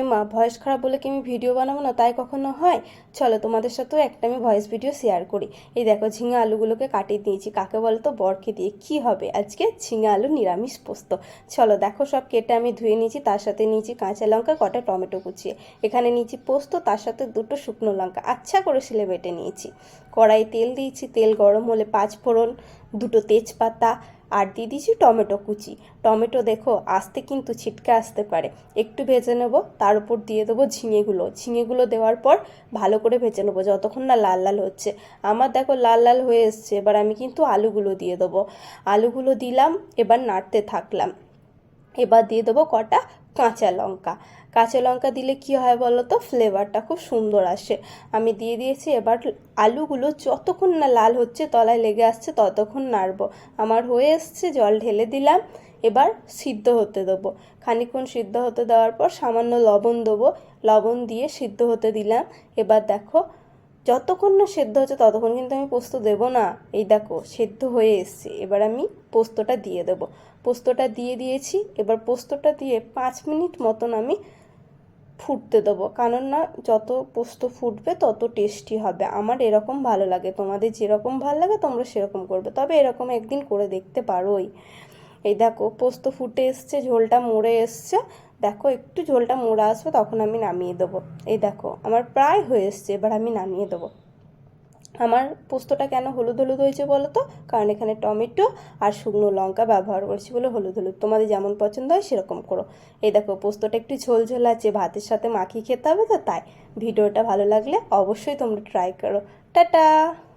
এমা, voice খারাপ বলে কি আমি ভিডিও বানাবো না? তাই কখনো হয়? চলো, তোমাদের সাথেও একটা আমি ভয়েস ভিডিও শেয়ার করি। এই দেখো, ঝিঙে আলুগুলোকে কাটিয়ে দিয়েছি। কাকে বলো তো বরকে দিয়ে। কি হবে আজকে? ঝিঙে আলু নিরামিষ পোস্ত। চলো, দেখো সব কেটে আমি ধুয়ে নিয়েছি। তার সাথে নিয়েছি কাঁচা লঙ্কা, কটা টমেটো কুচিয়ে। এখানে নিয়েছি পোস্ত, তার সাথে দুটো শুকনো লঙ্কা। আচ্ছা করে শিলে বেটে নিয়েছি। কড়াই তেল দিয়েছি। তেল গরম হলে পাঁচ ফোড়ন দুটো তেজপাতা আর দিয়ে দিয়েছি টমেটো কুচি। টমেটো দেখো, আসতে কিন্তু ছিটকে আসতে পারে। একটু ভেজে নেব, তার উপর দিয়ে দেবো ঝিঙেগুলো। ঝিঙেগুলো দেওয়ার পর ভালো করে ভেজে নেব, যতক্ষণ না লাল লাল হচ্ছে। আমার দেখো লাল লাল হয়ে এসছে, এবার আমি কিন্তু আলুগুলো দিয়ে দেবো। আলুগুলো দিলাম, এবার নাড়তে থাকলাম। এবার দিয়ে দেবো কটা কাঁচা লঙ্কা। কাঁচা লঙ্কা দিলে কি হয় বলো তো? ফ্লেভারটা খুব সুন্দর আসে। আমি দিয়ে দিয়েছি, এবার আলুগুলো যতক্ষণ না লাল হচ্ছে, তলায় লেগে আসছে, ততক্ষণ নাড়বো। আমার হয়ে এসছে, জল ঢেলে দিলাম। এবার সিদ্ধ হতে দেবো। খানিক্ষণ সিদ্ধ হতে দেওয়ার পর সামান্য লবণ দেবো। লবণ দিয়ে সিদ্ধ হতে দিলাম। এবার দেখো যতক্ষণ না সেদ্ধ হচ্ছে ততক্ষণ কিন্তু আমি পোস্ত দেবো না। এই দেখো, সেদ্ধ হয়ে এসছে। এবার আমি পোস্তটা দিয়ে দেবো। পোস্তটা দিয়ে দিয়েছি। এবার পোস্তটা দিয়ে পাঁচ মিনিট মতন আমি ফুটতে দেবো। কারণ না, যত পোস্ত ফুটবে, তত টেস্টি হবে। আমার এরকম ভালো লাগে। তোমাদের যেরকম ভালো লাগে, তোমরা সেরকম করবে। তবে এরকম একদিন করে দেখতে পারোই। এই দেখো পোস্ত ফুটে এসছে, ঝোলটা মরে এসছে। দেখো, একটু ঝোলটা মোড়া আসবে, তখন আমি নামিয়ে দেবো। এই দেখো, আমার প্রায় হয়ে এসছে, এবার আমি নামিয়ে দেবো। আমার পোস্তটা কেন হলুদ হলুদ হয়েছে বলো তো? কারণ এখানে টমেটো আর শুকনো লঙ্কা ব্যবহার করছি বলে হলুদ হলুদ। তোমাদের যেমন পছন্দ হয়, সেরকম করো। এই দেখো, পোস্তটা একটু ঝোল ঝোল আছে, ভাতের সাথে মাখিয়ে খেতে হবে তো, তাই। ভিডিওটা ভালো লাগলে অবশ্যই তোমরা ট্রাই করো। টাটা!